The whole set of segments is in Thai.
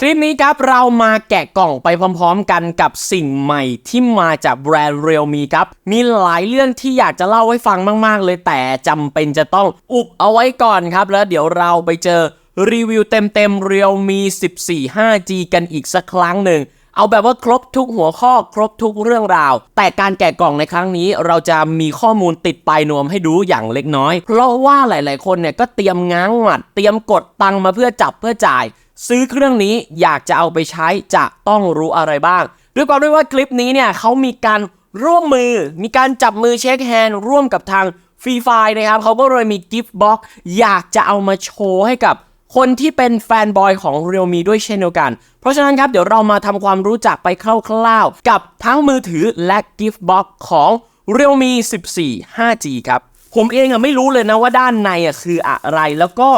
คลิปนี้ครับเรามาแกะกล่องไปพร้อมๆกันกับสิ่งใหม่ที่มาจากแบรนด์เรียลมีครับ มีหลายเรื่องที่อยากจะเล่าให้ฟังมากๆ เลยแต่จำเป็นจะต้องอุบเอาไว้ก่อนครับ แล้วเดี๋ยวเราไปเจอรีวิวเต็มๆเรียลมี 14 5G กันอีกสักครั้งหนึ่งเอาแบบว่าครบทุกหัวข้อครบทุกเรื่องราว แต่การแกะกล่องในครั้งนี้ เราจะมีข้อมูลติดปลายนวมให้ดูอย่างเล็กน้อย เพราะว่าหลาย ๆ คนเนี่ยก็เตรียมง้างหมัด เตรียมกดตังค์มาเพื่อจับเพื่อจ่าย ซื้อเครื่องนี้อยากจะเอาไปใช้จะต้องรู้อะไรบ้าง ด้วยความที่ว่าคลิปนี้เนี่ยเขามีการร่วมมือ มีการจับมือเช็คแฮนด์ร่วมกับทางฟรีไฟนะครับเขาก็เลยมีกิฟต์บ็อกอยากจะเอามาโชว์ให้กับคนที่เป็นแฟนบอยของ Realme ด้วยเช่นเดียวกัน เพราะฉะนั้นครับเดี๋ยวเรามาทำความรู้จักไปคร่าวๆ กับทั้งมือถือและ Gift Box ของ Realme 14 5G ครับ ผมเองอะไม่รู้เลยนะว่าด้านในอะคืออะไรแล้วก็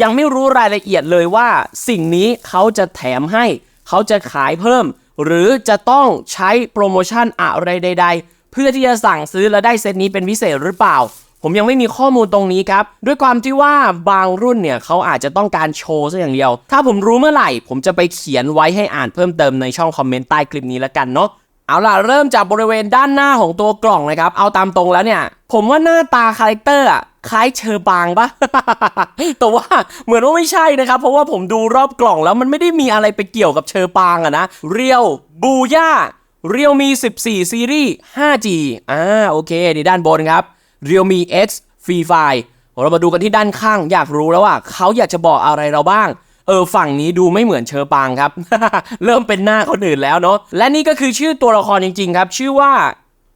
ยังไม่รู้รายละเอียดเลยว่า สิ่งนี้เขาจะแถมให้ เขาจะขายเพิ่ม หรือจะต้องใช้โปรโมชั่นอะไรใด ๆ เพื่อที่จะสั่งซื้อแล้วได้เซตนี้เป็นพิเศษหรือเปล่า ผมยังไม่มีข้อมูลตรงนี้ครับ ด้วยความที่ว่าบางรุ่นเนี่ยเขาอาจจะต้องการโชว์ซะอย่างเดียว ถ้าผมรู้เมื่อไหร่ ผมจะไปเขียนไว้ให้อ่านเพิ่มเติมในช่องคอมเมนต์ใต้คลิปนี้แล้วกันเนาะเอาล่ะ เริ่มจากบริเวณด้านหน้าของตัวกล่องเลยครับ เอาตามตรงแล้วเนี่ย ผมว่าหน้าตาคาแรคเตอร์อะ คล้ายเชอร์บางปะแต่ว่าเหมือนว่าไม่ใช่นะครับ เพราะว่าผมดูรอบกล่องแล้วมันไม่ได้มีอะไรไปเกี่ยวกับเชอร์บางอะนะ เรียวบูย่าเรียวมี 14 ซีรีส์ 5G อ่าโอเคนี่ด้านบนครับ Realme X Free Fire เรามาดูกันที่ด้านข้างอยากรู้แล้วว่าเขาอยากจะบอกอะไรเราบ้างเออฝั่งนี้ดูไม่เหมือนเชอปางครับ เริ่มเป็นหน้าคนอื่นแล้วเนาะและนี่ก็คือชื่อตัวละครจริง ๆ ครับ ชื่อว่า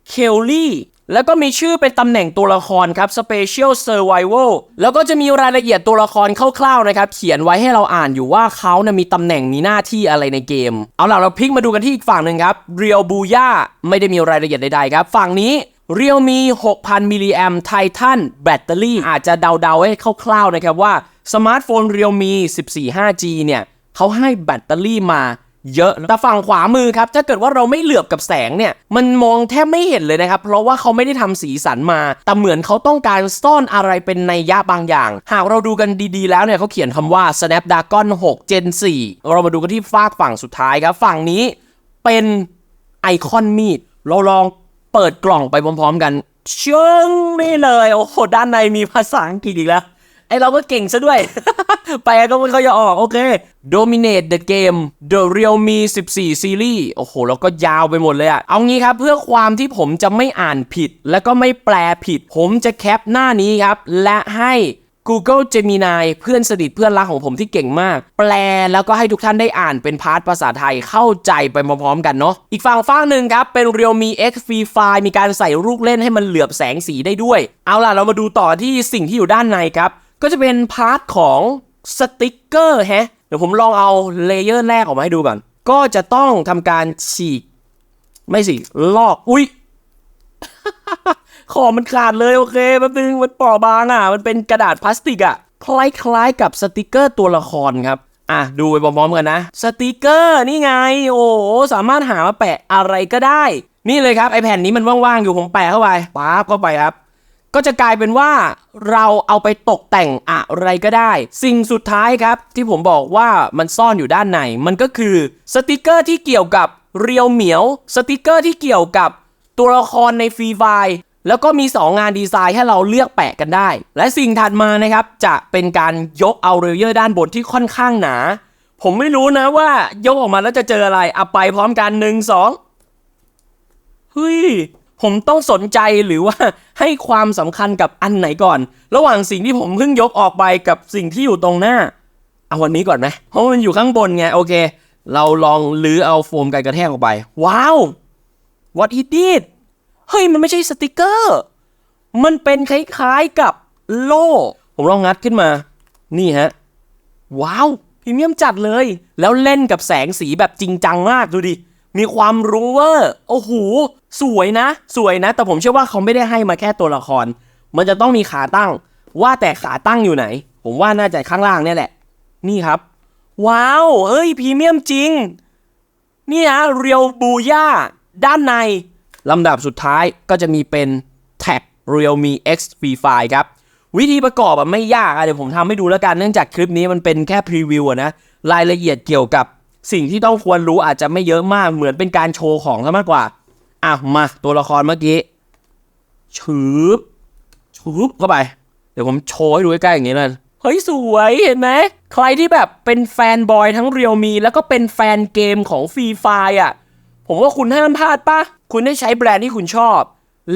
เคลลี่ แล้วก็มีชื่อเป็นตำแหน่งตัวละครครับ Special Survival แล้วก็จะมีรายละเอียดตัวละครคร่าวๆนะครับ เขียนไว้ให้เราอ่านอยู่ว่าเขานะมีตำแหน่งมีหน้าที่อะไรในเกม เอาล่ะเราพลิกมาดูกันที่อีกฝั่งหนึ่งครับ Real b o o y a ไม่ได้มีรายละเอียดใดๆครับ ฝั่งนี้เรียวมี 6,000 มิลลิแอมไททันแบตเตอรี่อาจจะเดาๆให้คร่าวๆนะครับว่าสมาร์ทโฟนเรียวมี 14 5G เนี่ยเขาให้แบตเตอรี่มา เยอะแต่ฝั่งขวามือครับถ้าเกิดว่าเราไม่เหลือบกับแสงเนี่ยมันมองแทบไม่เห็นเลยนะครับเพราะว่าเขาไม่ได้ทำสีสันมา แต่เหมือนเขาต้องการซ่อนอะไรเป็นในยะบางอย่าง หากเราดูกันดีๆแล้วเนี่ยเขาเขียนคำว่า Snapdragon 6 Gen 4 เรามาดูกันที่ฝากฝั่งสุดท้ายครับ ฝั่งนี้เป็นไอคอนมีดเราลองเปิดกล่องไปพร้อมๆกันเชิงนี่เลยโอ้โหด้านในมีภาษาอังกฤษอีกแล้ว ไอเราก็เก่งซะด้วย ไปก็ไม่ค่อยจะออก โอเค Dominate the game The Realme 14 Series โอ้โห แล้วก็ยาวไปหมดเลยอะเอางี้ครับ เพื่อความที่ผมจะไม่อ่านผิด แล้วก็ไม่แปลผิด ผมจะแคปหน้านี้ครับ และให้ Google Gemini เพื่อนสนิทเพื่อนรักของผมที่เก่งมาก แปลแล้วก็ให้ทุกท่านได้อ่านเป็นพาร์ทภาษาไทยเข้าใจไปพร้อมๆกันเนาะอีกฝั่งฝั่งหนึ่งครับ เป็น Realme X Free Fire มีการใส่ลูกเล่นให้มันเหลือบแสงสีได้ด้วย เอาล่ะเรามาดูต่อที่สิ่งที่อยู่ด้านในครับ ก็จะเป็นพาร์ทของสติกเกอร์ฮะ เดี๋ยวผมลองเอาเลเยอร์แรกออกมาให้ดูก่อน ก็จะต้องทำการฉีก ไม่สิ ลอก อุ้ยขอบมันขาดเลยโอเคแป๊บนึงมันปราะบางอะ มันเป็นกระดาษพลาสติกอะ คล้ายๆกับสติกเกอร์ตัวละครครับ อะ ดูไปพร้อมๆกันนะ สติกเกอร์นี่ไง โอ้สามารถหามาแปะอะไรก็ได้ นี่เลยครับไอแผ่นนี้มันว่างๆอยู่ผมแปะเข้าไปป๊บเข้าไปครับ ก็จะกลายเป็นว่าเราเอาไปตกแต่งอะไรก็ได้ สิ่งสุดท้ายครับที่ผมบอกว่ามันซ่อนอยู่ด้านใน มันก็คือสติกเกอร์ที่เกี่ยวกับเรียวเหมียว สติกเกอร์ที่เกี่ยวกับตัวละครในฟรีไฟแล้วก็มี 2 งานดีไซน์ให้เราเลือกแปะกันได้ และสิ่งถัดมานะครับ จะเป็นการยกเอาเรเยอร์ด้านบนที่ค่อนข้างหนา ผมไม่รู้นะว่ายกออกมาแล้วจะเจออะไรเอาไปพร้อมกันหนึ่งสองเฮ้ย ผมต้องสนใจหรือว่าให้ความสำคัญกับอันไหนก่อน ระหว่างสิ่งที่ผมเพิ่งยกออกไปกับสิ่งที่อยู่ตรงหน้า เอาวันนี้ก่อนไหมเพราะมันอยู่ข้างบนไงโอเค เราลองลื้อเอาโฟมกันกระแทกออกไป ว้าว what he did เฮ้ยมันไม่ใช่สติกเกอร์ มันเป็นคล้ายๆกับโล่ ผมลองงัดขึ้นมา นี่ฮะ ว้าวพรีเมียมจัดเลย แล้วเล่นกับแสงสีแบบจริงจังมากดูดิ มีความรู้เวอร์โอ้โหสวยนะ สวยนะ แต่ผมเชื่อว่าเขาไม่ได้ให้มาแค่ตัวละคร มันจะต้องมีขาตั้ง ว่าแต่ขาตั้งอยู่ไหน ผมว่าน่าจะข้างล่างเนี่ยแหละ นี่ครับ ว้าวเฮ้ยพรีเมียมจริง นี่นะเรียวบูย่าด้านในลำดับสุดท้ายก็จะมีเป็นแท็ก Realme X Free Fire ครับ วิธีประกอบอะไม่ยากอะเดี๋ยวผมทำให้ดูแล้วกันเนื่องจากคลิปนี้มันเป็นแค่พรีวิวอะนะรายละเอียดเกี่ยวกับ สิ่งที่ต้องควรรู้อาจจะไม่เยอะมากเหมือนเป็นการโชว์ของซะมากกว่า อะมาตัวละครเมื่อกี้ชืบชืบเข้าไป เดี๋ยวผมโชว์ให้ดูใกล้ๆอย่างนี้เลยเฮ้ยสวยเห็นไหมใครที่แบบเป็นแฟนบอยทั้งเรียวมี แล้วก็เป็นแฟนเกมของฟรีไฟอะ ผมว่าคุณห้ามพลาดปะคุณได้ใช้แบรนด์ที่คุณชอบ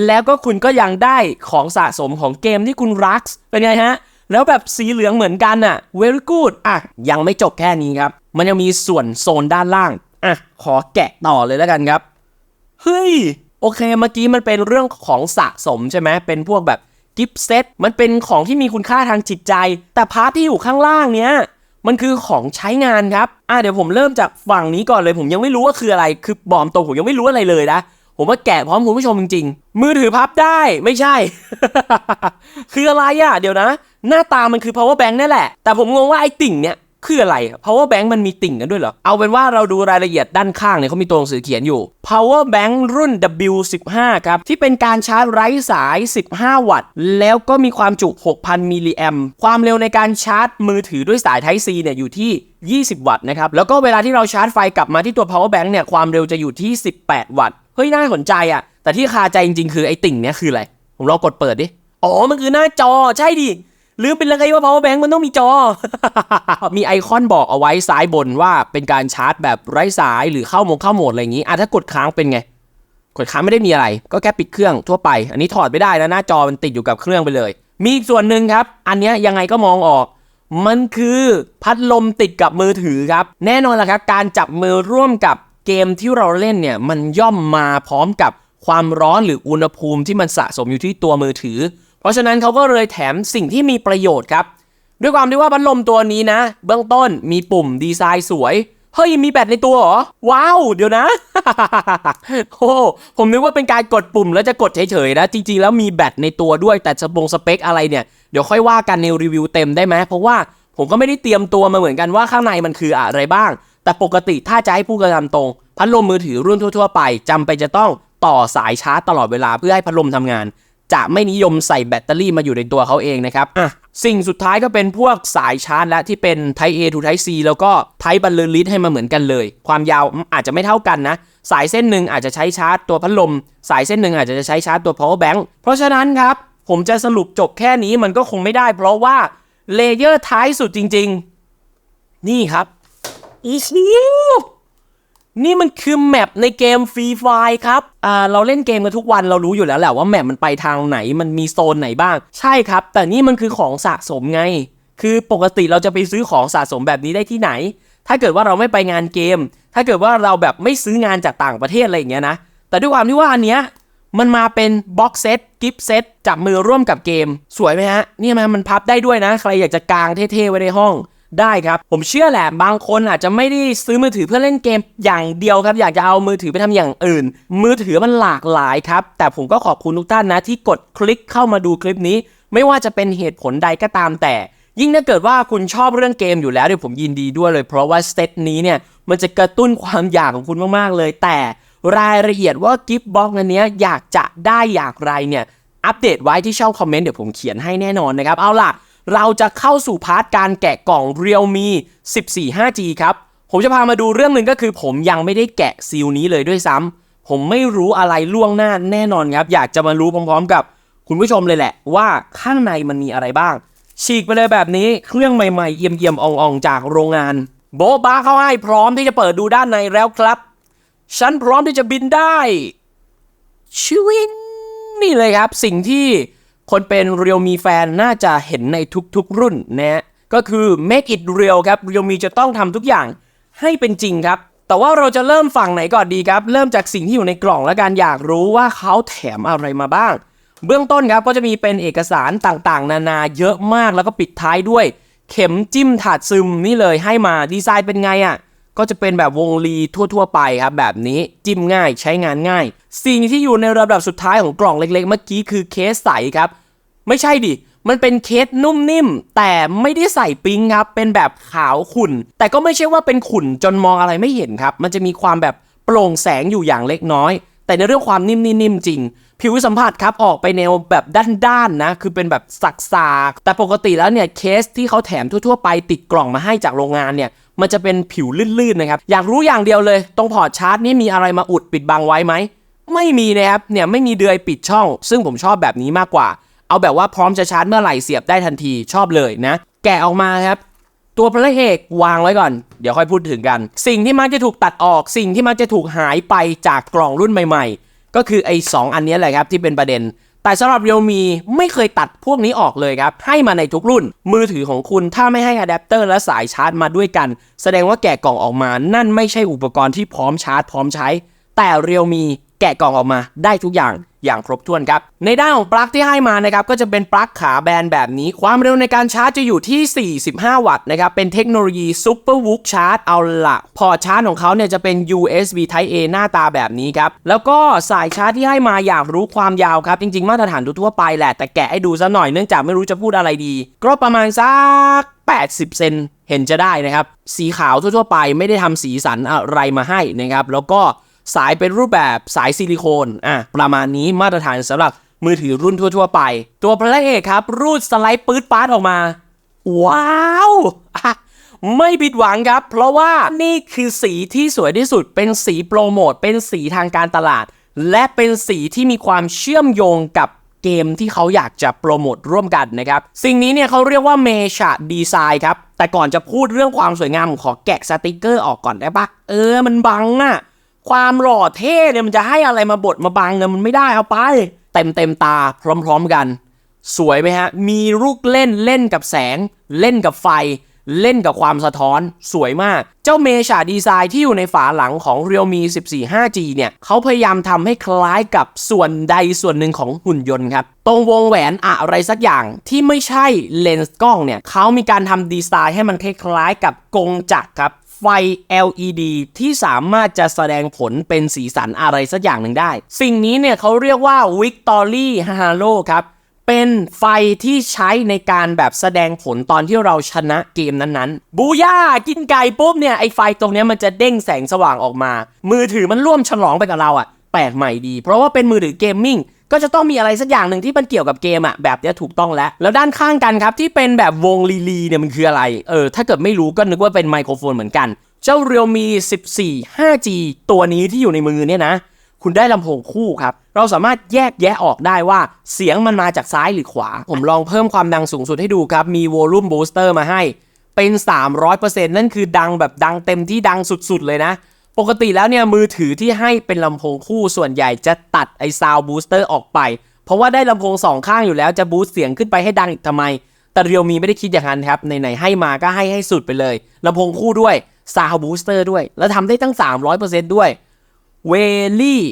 แล้วก็คุณก็ยังได้ของสะสมของเกมที่คุณรักเป็นไงฮะ แล้วแบบสีเหลืองเหมือนกันอะ very good อะ ยังไม่จบแค่นี้ครับ มันยังมีส่วนโซนด้านล่าง อะ ขอแกะต่อเลยแล้วกันครับ เฮ้ย โอเค เมื่อกี้มันเป็นเรื่องของสะสมใช่ไหม เป็นพวกแบบกิฟต์เซต มันเป็นของที่มีคุณค่าทางจิตใจ แต่พาร์ทที่อยู่ข้างล่างเนี้ย มันคือของใช้งานครับ อะเดี๋ยวผมเริ่มจากฝั่งนี้ก่อนเลย ผมยังไม่รู้ว่าคืออะไร คือบอมตรงผมยังไม่รู้อะไรเลยนะ ผมว่าแกะพร้อมคุณผู้ชมจริงๆ มือถือพับได้ไม่ใช่ คืออะไรอะ เดี๋ยวนะ หน้าตามันคือ power bank นั่นแหละ แต่ผมงงว่าไอ้ติ่งเนี่ย คืออะไร power bank มันมีติ่งกันด้วยเหรอ เอาเป็นว่าเราดูรายละเอียดด้านข้างเนี่ยเขามีตัวหนังสือเขียนอยู่ power bank รุ่น W15 ครับ ที่เป็นการชาร์จไร้สาย 15 วัตต์ แล้วก็มีความจุ 6,000 มิลลิแอมความเร็วในการชาร์จมือถือด้วยสาย Type C เนี่ยอยู่ที่ 20 วัตต์นะครับ แล้วก็เวลาที่เราชาร์จไฟกลับมาที่ตัว power bank เนี่ยความเร็วจะอยู่ที่ 18 วัตต์ เฮ้ย น่าสนใจอะแต่ที่คาใจจริงๆ คือไอ้ติ่งเนี่ยคืออะไร ผมลองกดเปิดดิ อ๋อ มันคือหน้าจอ ใช่ดิ ลืมไปเลยว่า power bank มันต้องมีจอ มีไอคอนบอกเอาไว้ซ้ายบนว่าเป็นการชาร์จแบบไร้สายหรือเข้าโหมดเข้าโหมดอะไรอย่างนี้อะถ้ากดค้างเป็นไง กดค้างไม่ได้มีอะไร ก็แค่ปิดเครื่องทั่วไป อันนี้ถอดไม่ได้นะหน้าจอมันติดอยู่กับเครื่องไปเลย มีอีกส่วนหนึ่งครับ อันนี้ยยังไงก็มองออก มันคือพัดลมติดกับมือถือครับ แน่นอนละครับ การจับมือร่วมกับเกมที่เราเล่นเนี่ยมันย่อมมาพร้อมกับความร้อนหรืออุณหภูมิที่มันสะสมอยู่ที่ตัวมือถือ เพราะฉะนั้นเขาก็เลยแถมสิ่งที่มีประโยชน์ครับ ด้วยความที่ว่าพัดลมตัวนี้นะ เบื้องต้นมีปุ่มดีไซน์สวย เฮ้ย มีแบตในตัวเหรอ ว้าว เดี๋ยวนะ โอ้ผมนึกว่าเป็นการกดปุ่มแล้วจะกดเฉยๆนะ จริงๆ แล้วมีแบตในตัวด้วยแต่สปงสเปคอะไรเนี่ย เดี๋ยวค่อยว่ากันในรีวิวเต็มได้ไหมเพราะว่าผมก็ไม่ได้เตรียมตัวมาเหมือนกันว่าข้างในมันคืออะไรบ้าง แต่ปกติถ้าจะให้พูดกันตามตรง พัดลมมือถือรุ่นทั่ว ๆ ไปจำเป็นจะต้องต่อสายชาร์จตลอดเวลาเพื่อให้พัดลมทำงาน จะไม่นิยมใส่แบตเตอรี่มาอยู่ในตัวเขาเองนะครับอะสิ่งสุดท้ายก็เป็นพวกสายชาร์จและที่เป็น Type A to Type C แล้วก็ Type บัลเลอร์ลิให้มาเหมือนกันเลย ความยาวอาจจะไม่เท่ากันนะ สายเส้นหนึ่งอาจจะใช้ชาร์จตัวพัดลม สายเส้นหนึ่งอาจจะใช้ชาร์จตัว power bank เพราะฉะนั้นครับ ผมจะสรุปจบแค่นี้มันก็คงไม่ได้ เพราะว่าเลเยอร์ท้ายสุดจริง ๆ นี่ครับอีชิว นี่มันคือแมปในเกมฟรีไฟครับอ่าเราเล่นเกมกันทุกวันเรารู้อยู่แล้วแหละว่าแมปมันไปทางไหนมันมีโซนไหนบ้าง ใช่ครับ แต่นี่มันคือของสะสมไง คือปกติเราจะไปซื้อของสะสมแบบนี้ได้ที่ไหน ถ้าเกิดว่าเราไม่ไปงานเกม ถ้าเกิดว่าเราแบบไม่ซื้องานจากต่างประเทศอะไรอย่างเงี้ยนะ แต่ด้วยความที่ว่าอันเนี้ยมันมาเป็นบ็อกเซตกิฟเซตจับมือร่วมกับเกม สวยไหมฮะ นี่มันมันพับได้ด้วยนะ ใครอยากจะกางเท่ๆไว้ในห้อง ได้ครับ ผมเชื่อแหละบางคนอาจจะไม่ได้ซื้อมือถือเพื่อเล่นเกมอย่างเดียวครับ อยากจะเอามือถือไปทำอย่างอื่น มือถือมันหลากหลายครับ แต่ผมก็ขอบคุณทุกท่านนะที่กดคลิกเข้ามาดูคลิปนี้ ไม่ว่าจะเป็นเหตุผลใดก็ตามแต่ ยิ่งถ้าเกิดว่าคุณชอบเรื่องเกมอยู่แล้วเดี๋ยวผมยินดีด้วยเลย เพราะว่าเซตนี้เนี่ยมันจะกระตุ้นความอยากของคุณมากๆเลย แต่รายละเอียดว่ากิฟต์บ็อกอันนี้อยากจะได้อย่างไรเนี่ยอัปเดตไว้ที่ช่องคอมเมนต์เดี๋ยวผมเขียนให้แน่นอนนะครับเอาล่ะ เราจะเข้าสู่พาร์ทการแกะกล่อง Realme 14 5G ครับ ผมจะพามาดูเรื่องหนึ่งก็คือผมยังไม่ได้แกะซีลนี้เลยด้วยซ้ำ ผมไม่รู้อะไรล่วงหน้าแน่นอนครับ อยากจะมารู้พร้อมๆกับคุณผู้ชมเลยแหละ ว่าข้างในมันมีอะไรบ้าง ฉีกไปเลยแบบนี้เครื่องใหม่ๆเยี่ยมๆอ่องๆ จากโรงงาน โบ๊ะบ้าเข้าให้พร้อมที่จะเปิดดูด้านในแล้วครับ ฉันพร้อมที่จะบินได้ชิวินนี่เลยครับสิ่งที่ คนเป็น Realme แฟนน่าจะเห็นในทุกๆรุ่นนะฮะก็คือ make it real ครับ Realme จะต้องทำทุกอย่างให้เป็นจริงครับ แต่ว่าเราจะเริ่มฝั่งไหนก่อนดีครับ เริ่มจากสิ่งที่อยู่ในกล่องและการอยากรู้ว่าเขาแถมอะไรมาบ้าง เบื้องต้นครับก็จะมีเป็นเอกสารต่างๆ นานาเยอะมากแล้วก็ปิดท้ายด้วย เข็มจิ้มถาดซึมนี่เลยให้มาดีไซน์เป็นไงอะ่ะ ก็จะเป็นแบบวงรีทั่ว ๆ ไปครับแบบนี้จิ้มง่ายใช้งานง่าย สิ่งที่อยู่ในระดับสุดท้ายของกล่องเล็ก ๆ เมื่อกี้คือเคสใสครับ ไม่ใช่ดิมันเป็นเคสนุ่มนิ่ม แต่ไม่ได้ใส่ปิ้งครับ เป็นแบบขาวขุ่น แต่ก็ไม่ใช่ว่าเป็นขุ่นจนมองอะไรไม่เห็นครับ มันจะมีความแบบโปร่งแสงอยู่อย่างเล็กน้อย แต่ในเรื่องความนิ่มนิ่มจริง ผิวสัมผัสครับออกไปแนวแบบด้านๆนะ คือเป็นแบบสักสากๆแต่ปกติแล้วเนี่ยเคสที่เขาแถมทั่วๆไปติดกล่องมาให้จากโรงงานเนี่ยมันจะเป็นผิวลื่นๆนะครับ อยากรู้อย่างเดียวเลย ตรงพอร์ตชาร์จนี่มีอะไรมาอุดปิดบังไว้ไหม ไม่มีนะครับเนี่ยไม่มีเดือยปิดช่อง ซึ่งผมชอบแบบนี้มากกว่า เอาแบบว่าพร้อมจะชาร์จเมื่อไหร่เสียบได้ทันทีชอบเลยนะ แกะออกมาครับ ตัวพระเอกวางไว้ก่อน เดี๋ยวค่อยพูดถึงกัน สิ่งที่มักจะถูกตัดออกสิ่งที่มักจะถูกหายไปจากกล่องรุ่นใหม่ ๆ ก็คือไอ้สองอันนี้แหละครับที่เป็นประเด็น แต่สำหรับ Realme ไม่เคยตัดพวกนี้ออกเลยครับ ให้มาในทุกรุ่น มือถือของคุณถ้าไม่ให้อะแดปเตอร์และสายชาร์จมาด้วยกัน แสดงว่าแกะกล่องออกมา นั่นไม่ใช่อุปกรณ์ที่พร้อมชาร์จพร้อมใช้ แต่ Realme แกะกล่องออกมาได้ทุกอย่างอย่างครบถ้วนครับ ในด้านของปลั๊กที่ให้มานะครับก็จะเป็นปลั๊กขาแบนแบบนี้ ความเร็วในการชาร์จจะอยู่ที่ 45 วัตต์นะครับเป็นเทคโนโลยี Super w o o k Charge เอาละพอร์ตชาร์จของเขาเนี่ยจะเป็น USB Type A หน้าตาแบบนี้ครับ แล้วก็สายชาร์จที่ให้มาอยากรู้ความยาวครับ จริง ๆ มาตรฐานทั่วไปแหละ แต่แกะให้ดูซะหน่อยเนื่องจากไม่รู้จะพูดอะไรดี ก็ประมาณสัก 80 เซนเห็นจะได้นะครับสีขาวทั่วๆไปไม่ได้ทำสีสันอะไรมาให้นะครับแล้วก็ สายเป็นรูปแบบสายซิลิโคนอะประมาณนี้มาตรฐานสำหรับมือถือรุ่นทั่ว ๆ ไป ตัวพระเอกครับ รูดสไลด์ปื๊ดปาร์ตออกมา ว้าวอะไม่ผิดหวังครับ เพราะว่านี่คือสีที่สวยที่สุด เป็นสีโปรโมท เป็นสีทางการตลาด และเป็นสีที่มีความเชื่อมโยงกับเกมที่เขาอยากจะโปรโมทร่วมกันนะครับ สิ่งนี้เนี่ยเขาเรียกว่าเมชาดีไซน์ครับ แต่ก่อนจะพูดเรื่องความสวยงามขอแกะสติกเกอร์ออกก่อนได้ปะเออมันบังอะ ความหล่อเท่เนี่ยมันจะให้อะไรมาบดมาบังเนี่ยมันไม่ได้เอาไป เต็มเต็มตาพร้อมๆกัน สวยไหมฮะ มีลูกเล่นเล่นกับแสง เล่นกับไฟ เล่นกับความสะท้อน สวยมาก เจ้าเมชาดีไซน์ที่อยู่ในฝาหลังของ Realme 14 5G เนี่ยเขาพยายามทำให้คล้ายกับส่วนใดส่วนหนึ่งของหุ่นยนต์ครับ ตรงวงแหวนอะไรสักอย่างที่ไม่ใช่เลนส์กล้องเนี่ยเขามีการทำดีไซน์ให้มันคล้ายๆกับกงจักรครับ ไฟ LED ที่สามารถจะแสดงผลเป็นสีสันอะไรสักอย่างหนึ่งได้ สิ่งนี้เนี่ยเขาเรียกว่า Victory Halo ครับ เป็นไฟที่ใช้ในการแบบแสดงผลตอนที่เราชนะเกมนั้นๆ บูย่ากินไก่ปุ๊บเนี่ย ไอไฟตรงนี้มันจะเด้งแสงสว่างออกมา มือถือมันร่วมฉลองไปกับเราอะ่ะ แปลกใหม่ดี เพราะว่าเป็นมือถือเกมมิ่ง ก็จะต้องมีอะไรสักอย่างหนึ่งที่มันเกี่ยวกับเกมอะแบบเนี้ยถูกต้องแล้ว แล้วด้านข้างกันครับที่เป็นแบบวงลีลีเนี่ยมันคืออะไร เออ ถ้าเกิดไม่รู้ก็นึกว่าเป็นไมโครโฟนเหมือนกัน เจ้า Realme 14 5G ตัวนี้ที่อยู่ในมือเนี่ยนะ คุณได้ลำโพงคู่ครับ เราสามารถแยกแยะออกได้ว่าเสียงมันมาจากซ้ายหรือขวา ผมลองเพิ่มความดังสูงสุดให้ดูครับ มี Volume Booster มาให้ เป็น 300%นั่นคือดังแบบดังเต็มที่ดังสุดๆเลยนะ ปกติแล้วเนี่ยมือถือที่ให้เป็นลำโพงคู่ส่วนใหญ่จะตัดไอ้ Sound Booster ออกไป เพราะว่าได้ลำโพงสองข้างอยู่แล้วจะบูสต์เสียงขึ้นไปให้ดังอีกทำไม แต่เรียวมีไม่ได้คิดอย่างนั้นครับไหนๆให้มาก็ให้ให้สุดไปเลยลำโพงคู่ด้วย Sound Booster ด้วย แล้วทำได้ตั้ง 300%ด้วยเวลี่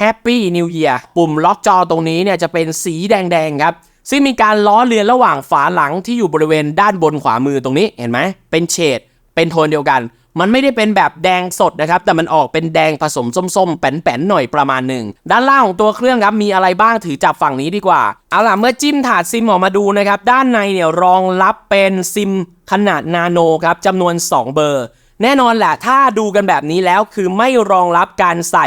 Happy New Year ปุ่มล็อกจอตรงนี้เนี่ยจะเป็นสีแดงๆครับซึ่งมีการล้อเลียนระหว่างฝาหลังที่อยู่บริเวณด้านบนขวามือตรงนี้เห็นไหมเป็นเฉดเป็นโทนเดียวกัน มันไม่ได้เป็นแบบแดงสดนะครับแต่มันออกเป็นแดงผสมส้มๆ แป้นๆหน่อยประมาณหนึ่งด้านล่างของตัวเครื่องครับมีอะไรบ้างถือจับฝั่งนี้ดีกว่า เอาล่ะเมื่อจิ้มถาดซิมออกมาดูนะครับด้านในเนี่ยรองรับเป็นซิมขนาดนาโนครับจำนวน 2 เบอร์ แน่นอนแหละถ้าดูกันแบบนี้แล้วคือไม่รองรับการใส่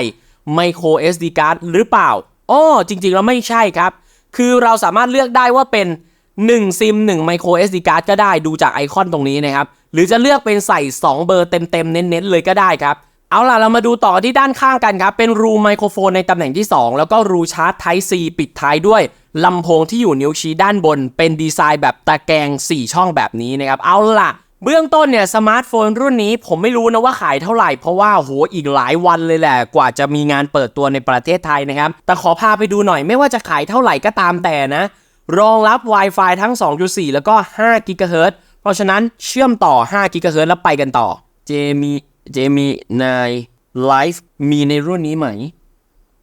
micro SD card หรือเปล่าอ้อจริงๆแล้วไม่ใช่ครับ คือเราสามารถเลือกได้ว่าเป็น1ซิม1 micro SD card ก็ได้ดูจากไอคอนตรงนี้นะครับ หรือจะเลือกเป็นใส่ 2 เบอร์เต็มๆ เน้นๆ เลยก็ได้ครับ เอาล่ะ เรามาดูต่อที่ด้านข้างกันครับ เป็นรูไมโครโฟนในตำแหน่งที่ 2 แล้วก็รูชาร์จ Type C ปิดท้ายด้วยลำโพงที่อยู่นิ้วชี้ด้านบน เป็นดีไซน์แบบตะแกรง 4 ช่องแบบนี้นะครับ เอาล่ะเบื้องต้นเนี่ยสมาร์ทโฟนรุ่นนี้ผมไม่รู้นะว่าขายเท่าไหร่ เพราะว่าโหอีกหลายวันเลยแหละ กว่าจะมีงานเปิดตัวในประเทศไทยนะครับ แต่ขอพาไปดูหน่อยไม่ว่าจะขายเท่าไหร่ก็ตามแต่นะ รองรับ Wi-Fi ทั้ง 2.4 แล้วก็5 GHz เพราะฉะนั้นเชื่อมต่อ5 GHz แล้วไปกันต่อ เจมีเจมีนายไลฟ์มีในรุ่นนี้ไหม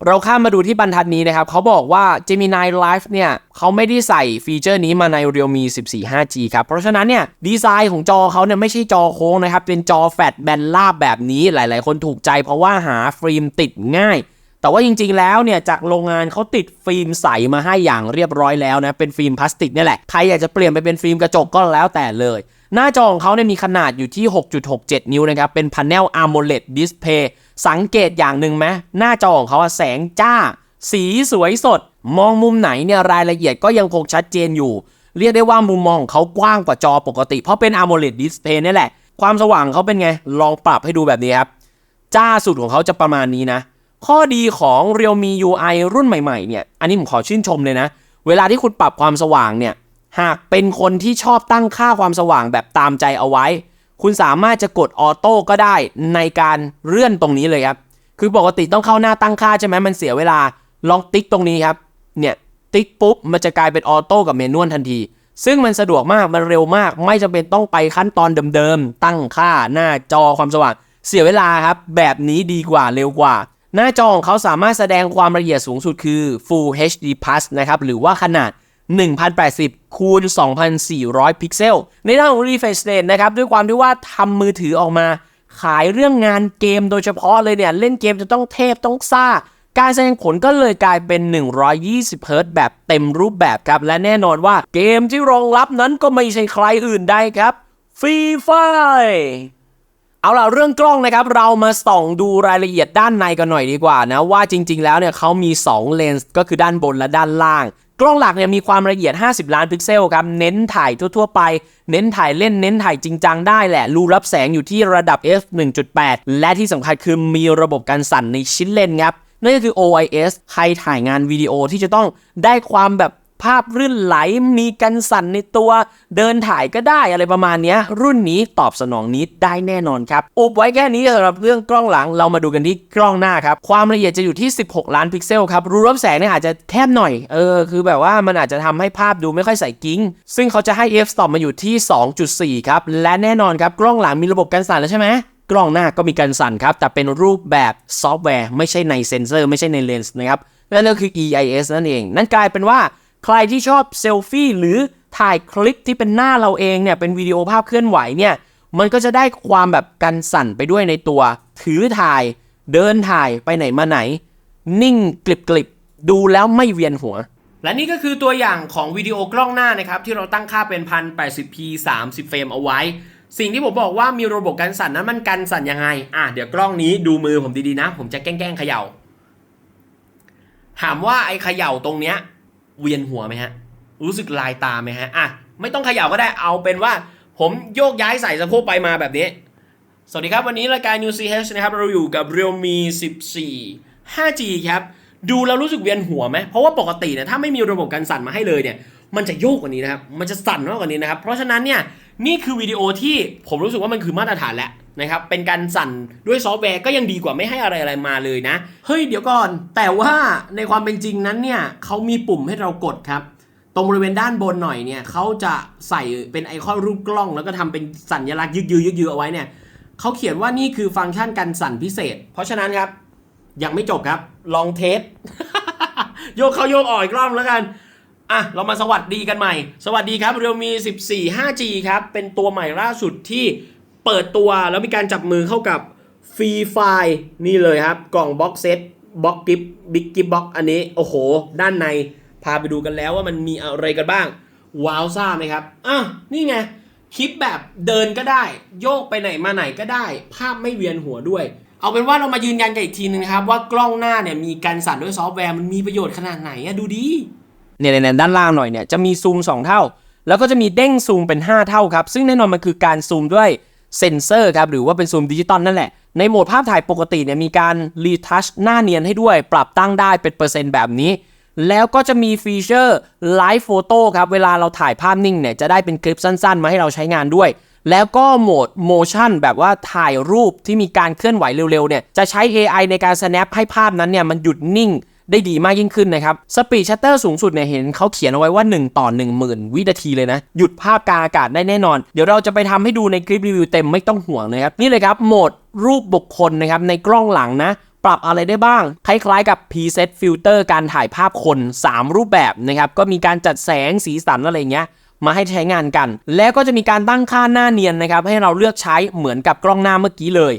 เราข้ามมาดูที่บรรทัดนี้นะครับ เขาบอกว่า Gemini Live เนี่ยเขาไม่ได้ใส่ฟีเจอร์นี้มาใน Realme 14 5G ครับ เพราะฉะนั้นเนี่ยดีไซน์ของจอเขาเนี่ยไม่ใช่จอโค้งนะครับ เป็นจอแฟลตแบนราบแบบนี้หลาย ๆ คนถูกใจเพราะว่าหาฟิล์มติดง่าย แต่ว่าจริงๆ แล้วเนี่ยจากโรงงานเขาติดฟิล์มใสมาให้อย่างเรียบร้อยแล้วนะเป็นฟิล์มพลาสติกนี่แหละใครอยากจะเปลี่ยนไปเป็นฟิล์มกระจกก็แล้วแต่เลย หน้าจอของเขาเนี่ยมีขนาดอยู่ที่ 6.67 นิ้วนะครับเป็น Panel AMOLED Display สังเกตอย่างหนึ่งไหมหน้าจอของเขาแสงจ้า สีสวยสด มองมุมไหนเนี่ยรายละเอียดก็ยังคงชัดเจนอยู่ เรียกได้ว่ามุมมองของเขากว้างกว่าจอปกติ เพราะเป็น AMOLED Display นี่แหละ ความสว่างเขาเป็นไงลองปรับให้ดูแบบนี้ครับจ้าสุดของเขาจะประมาณนี้นะ ข้อดีของ Realme UI รุ่นใหม่ๆเนี่ย อันนี้ผมขอชื่นชมเลยนะ เวลาที่คุณปรับความสว่างเนี่ย หากเป็นคนที่ชอบตั้งค่าความสว่างแบบตามใจเอาไว้ คุณสามารถจะกดออโต้ก็ได้ในการเลื่อนตรงนี้เลยครับ คือปกติต้องเข้าหน้าตั้งค่าใช่ไหมมันเสียเวลา ลองติ๊กตรงนี้ครับ เนี่ย ติ๊กปุ๊บ มันจะกลายเป็นออโต้กับเมนวลทันที ซึ่งมันสะดวกมาก มันเร็วมาก ไม่จำเป็นต้องไปขั้นตอนเดิมๆ ตั้งค่าหน้าจอความสว่าง เสียเวลาครับ แบบนี้ดีกว่า เร็วกว่า หน้าจอของเขาสามารถแสดงความละเอียดสูงสุดคือ Full HD Plus นะครับ หรือว่าขนาด 1080 คูณ 2400 พิกเซล ในด้านของ refresh rate นะครับ ด้วยความที่ว่าทำมือถือออกมา ขายเรื่องงานเกมโดยเฉพาะเลยเนี่ย เล่นเกมจะต้องเทพต้องซ่า การแสดงผลก็เลยกลายเป็น 120 Hz แบบเต็มรูปแบบครับ และแน่นอนว่าเกมที่รองรับนั้นก็ไม่ใช่ใครอื่นใดครับฟรีไฟ เอาล่ะเรื่องกล้องนะครับเรามาส่องดูรายละเอียดด้านในกันหน่อยดีกว่านะว่าจริง ๆ แล้วเนี่ยเขามี 2 เลนส์ก็คือด้านบนและด้านล่าง กล้องหลักเนี่ยมีความละเอียด 50 ล้านพิกเซลครับเน้นถ่ายทั่ว ๆ ไป เน้นถ่ายเล่นเน้นถ่ายจริงจังได้แหละ รูรับแสงอยู่ที่ระดับ f 1.8 และที่สำคัญคือมีระบบการสั่นในชิ้นเลนส์ครับนั่นก็คือ OIS ใครถ่ายงานวิดีโอที่จะต้องได้ความแบบ ภาพรื่นไหลมีกันสั่นในตัวเดินถ่ายก็ได้อะไรประมาณนี้รุ่นนี้ตอบสนองนี้ได้แน่นอนครับอุบไว้แค่นี้สำหรับเรื่องกล้องหลังเรามาดูกันที่กล้องหน้าครับความละเอียดจะอยู่ที่ 16 ล้านพิกเซลครับรูรับแสงเนี่ยอาจจะแคบหน่อยเออคือแบบว่ามันอาจจะทำให้ภาพดูไม่ค่อยใสกิ้ง ซึ่งเขาจะให้ f-stop มาอยู่ที่ 2.4 ครับและแน่นอนครับกล้องหลังมีระบบกันสั่นแล้วใช่ไหมกล้องหน้าก็มีการสั่นครับ แต่เป็นรูปแบบซอฟต์แวร์ ไม่ใช่ในเซนเซอร์ ไม่ใช่ในเลนส์นะครับ นั่นก็คือ EIS นั่นเอง นั่นกลายเป็นว่า ใครที่ชอบเซลฟี่หรือถ่ายคลิปที่เป็นหน้าเราเองเนี่ยเป็นวิดีโอภาพเคลื่อนไหวเนี่ยมันก็จะได้ความแบบกันสั่นไปด้วยในตัว ถือถ่ายเดินถ่ายไปไหนมาไหน นิ่งกลิบๆดูแล้วไม่เวียนหัว และนี่ก็คือตัวอย่างของวิดีโอกล้องหน้านะครับ ที่เราตั้งค่าเป็น 1080p 30 เฟรมเอาไว้ สิ่งที่ผมบอกว่ามีระบบการสั่นนั้นมันกันสั่นยังไง อะเดี๋ยวกล้องนี้ดูมือผมดีๆนะ ผมจะแกล้งๆเขย่า ถามว่าไอ้เขย่าตรงเนี้ย เวียนหัวไหมฮะ รู้สึกลายตาไหมฮะอะไม่ต้องเขย่าก็ได้เอาเป็นว่า ผมโยกย้ายใส่สะโพกไปมาแบบนี้ สวัสดีครับวันนี้รายการ New CH นะครับ เราอยู่กับ Realme 14 5G ครับดูแล้วรู้สึกเวียนหัวไหมเพราะว่าปกติเนี่ยถ้าไม่มีระบบการสั่นมาให้เลยเนี่ยมันจะโยกกว่านี้นะครับมันจะสั่นมากกว่านี้นะครับเพราะฉะนั้นเนี่ยนี่คือวิดีโอที่ผมรู้สึกว่ามันคือมาตรฐานแล้ว นะครับเป็นการสั่นด้วยซอฟต์แวร์ก็ยังดีกว่าไม่ให้อะไรอะไรมาเลยนะ เฮ้ยเดี๋ยวก่อน แต่ว่าในความเป็นจริงนั้นเนี่ยเขามีปุ่มให้เรากดครับ ตรงบริเวณด้านบนหน่อยเนี่ยเขาจะใส่เป็นไอคอนรูปกล้อง แล้วก็ทำเป็นสัญลักษณ์ยึกยือยึกยือเอาไว้เนี่ยเขาเขียนว่านี่คือฟังก์ชันการสั่นพิเศษ เพราะฉะนั้นครับยังไม่จบครับลองเทสโยกเข้าโยกออกอีกรอบแล้วกันอะเรามาสวัสดีกันใหม่ สวัสดีครับ Realme 14 5G ครับ เป็นตัวใหม่ล่าสุดที่ เปิดตัวแล้วมีการจับมือเข้ากับฟรีไฟนี่เลยครับ กล่องบ็อกเซตบ็อกกิฟบิ๊กกิฟบ็อกอันนี้ โอ้โห ด้านในพาไปดูกันแล้วว่ามันมีอะไรกันบ้าง ว้าวซ่าไหมครับอะนี่ไง คลิปแบบเดินก็ได้ โยกไปไหนมาไหนก็ได้ ภาพไม่เวียนหัวด้วย เอาเป็นว่าเรามายืนยันกันอีกทีนึงนะครับ ว่ากล้องหน้าเนี่ยมีการสั่นด้วยซอฟต์แวร์มันมีประโยชน์ขนาดไหนอะดูดีเนี่ยในด้านล่างหน่อยเนี่ยจะมีซูม 2 เท่า แล้วก็จะมีเด้งซูมเป็น 5 เท่าครับ ซึ่งแน่นอนมันคือการซูมด้วย เซนเซอร์ครับหรือว่าเป็นซูมดิจิตอลนั่นแหละ ในโหมดภาพถ่ายปกติเนี่ยมีการรีทัชหน้าเนียนให้ด้วย ปรับตั้งได้เป็นเปอร์เซ็นต์แบบนี้ แล้วก็จะมีฟีเจอร์ไลฟ์โฟโต้ครับ เวลาเราถ่ายภาพนิ่งเนี่ยจะได้เป็นคลิปสั้นๆ มาให้เราใช้งานด้วย แล้วก็โหมด motion แบบว่าถ่ายรูปที่มีการเคลื่อนไหวเร็วๆเนี่ยจะใช้ AI ในการ snap ให้ภาพนั้นเนี่ยมันหยุดนิ่ง ได้ดีมากยิ่งขึ้นนะครับสปีดชัตเตอร์สูงสุดเนี่ยเห็นเขาเขียนเอาไว้ว่า 1 ต่อ 10,000 วินาทีเลยนะ หยุดภาพกลางอากาศได้แน่นอน เดี๋ยวเราจะไปทำให้ดูในคลิปรีวิวเต็มไม่ต้องห่วงนะครับนี่เลยครับโหมดรูปบุคคลนะครับในกล้องหลังนะปรับอะไรได้บ้าง คล้ายๆกับ preset filter การถ่ายภาพคน 3 รูปแบบนะครับ ก็มีการจัดแสงสีสันอะไรเงี้ย มาให้ใช้งานกัน แล้วก็จะมีการตั้งค่าหน้าเนียนนะครับ ให้เราเลือกใช้เหมือนกับกล้องหน้าเมื่อกี้เลย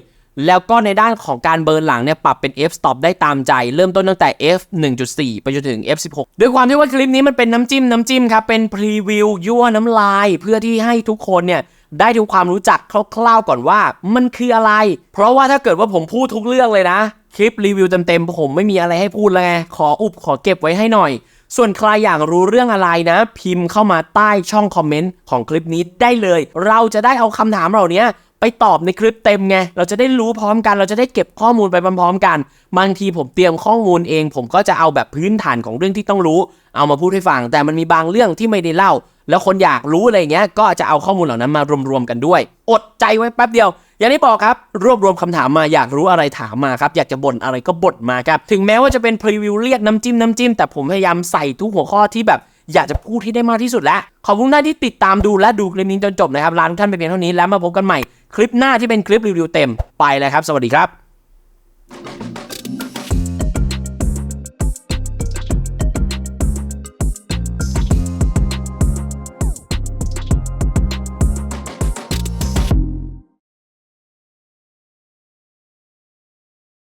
แล้วก็ในด้านของการเบิร์นหลังเนี่ยปรับเป็น f stop ได้ตามใจ เริ่มต้นตั้งแต่ f 1.4 ไปจนถึง f 16ด้วยความที่ว่าคลิปนี้มันเป็นน้ำจิ้มน้ำจิ้มครับ เป็นพรีวิวยั่วน้ำลาย เพื่อที่ให้ทุกคนเนี่ยได้ทุกความรู้จักคร่าวๆก่อนว่ามันคืออะไร เพราะว่าถ้าเกิดว่าผมพูดทุกเรื่องเลยนะ คลิปรีวิวเต็มๆผมไม่มีอะไรให้พูดแล้วไงขออุบขอเก็บไว้ให้หน่อย ส่วนใครอยากรู้เรื่องอะไรนะ พิมพ์เข้ามาใต้ช่องคอมเมนต์ของคลิปนี้ได้เลย เราจะได้เอาคำถามเหล่านี้ ไปตอบในคลิปเต็มไง เราจะได้รู้พร้อมกัน เราจะได้เก็บข้อมูลไปพร้อมๆกัน บางทีผมเตรียมข้อมูลเอง ผมก็จะเอาแบบพื้นฐานของเรื่องที่ต้องรู้ เอามาพูดให้ฟัง แต่มันมีบางเรื่องที่ไม่ได้เล่า แล้วคนอยากรู้อะไรเงี้ย ก็จะเอาข้อมูลเหล่านั้นมารวมๆกันด้วย อดใจไว้แป๊บเดียว อย่างที่บอกครับ รวบรวมคำถามมา อยากรู้อะไรถามมาครับ อยากจะบ่นอะไรก็บ่นมาครับ ถึงแม้ว่าจะเป็นพรีวิวเรียกน้ำจิ้มน้ำจิ้ม แต่ผมพยายามใส่ทุกหัวข้อที่แบบ อยากจะพูดที่ได้มากที่สุดแล้ว ขอบคุณท่านที่ติดตามดูและดูคลิปนี้จนจบนะครับลาทุกท่านไปเพียงเท่านี้แล้วมาพบกันใหม่คลิปหน้าที่เป็นคลิปรีวิวเต็มไปเลยครับ สวัสดีครับ